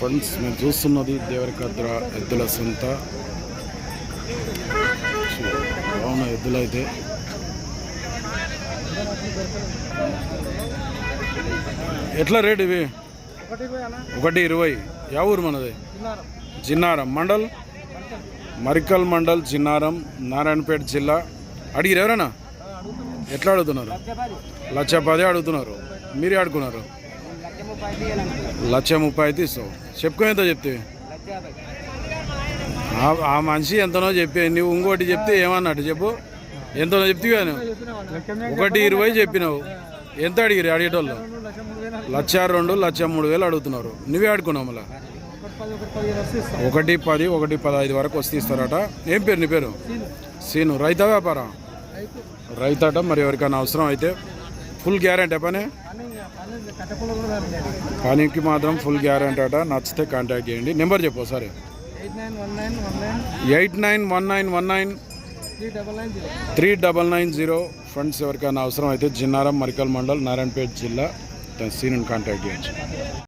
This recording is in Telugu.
ఫ్రెండ్స్ మేము చూస్తున్నది దేవరికద్ర ఎద్దుల సంత. బాగున్న ఎద్దులు అయితే. ఎట్లా రేట్ ఇవి? ఒకటి ఇరవై. యా ఊరు మనది? జిన్నారం. మండల్? మరికల్ మండల్ జిన్నారం నారాయణపేట జిల్లా. అడిగిరు ఎవరైనా ఎట్లా అడుగుతున్నారు? లక్ష పదే అడుగుతున్నారు. మీరే ఆడుకున్నారు లక్ష ముప్పై అయితే ఇస్తావు. చెప్పుకో ఎంత చెప్తే? ఆ- మనిషి ఎంతనో చెప్పే నువ్వు ఇంకోటి చెప్తే ఏమన్నట్టు చెప్పు. ఎంతనో చెప్తే ఒకటి ఇరవై చెప్పినావు. ఎంత అడిగిరి అడిగేటోళ్ళు? లక్ష రెండు లక్ష మూడు వేలు అడుగుతున్నారు. నువ్వే ఆడుకున్నావు మళ్ళా? ఒకటి పది ఒకటి పదహైదు వరకు వస్తే ఇస్తారట. ఏం పేరు నీ పేరు? సీను. రైతా వ్యాపారం? రైతట. మరి ఎవరికైనా అవసరం అయితే ఫుల్ గ్యారంటీ పని పనికి మాత్రం ఫుల్ గ్యారంటీ అట. నచ్చితే కాంటాక్ట్ చేయండి. నెంబర్ చెప్పు సరే eight nine one nine one nine three double nine zero. Three friends ఎవరికైనా అవసరం అయితే జిన్నారం మరికల్ మండల్ నారాయణపేట జిల్లా. సీనుని కాంటాక్ట్ చేయొచ్చు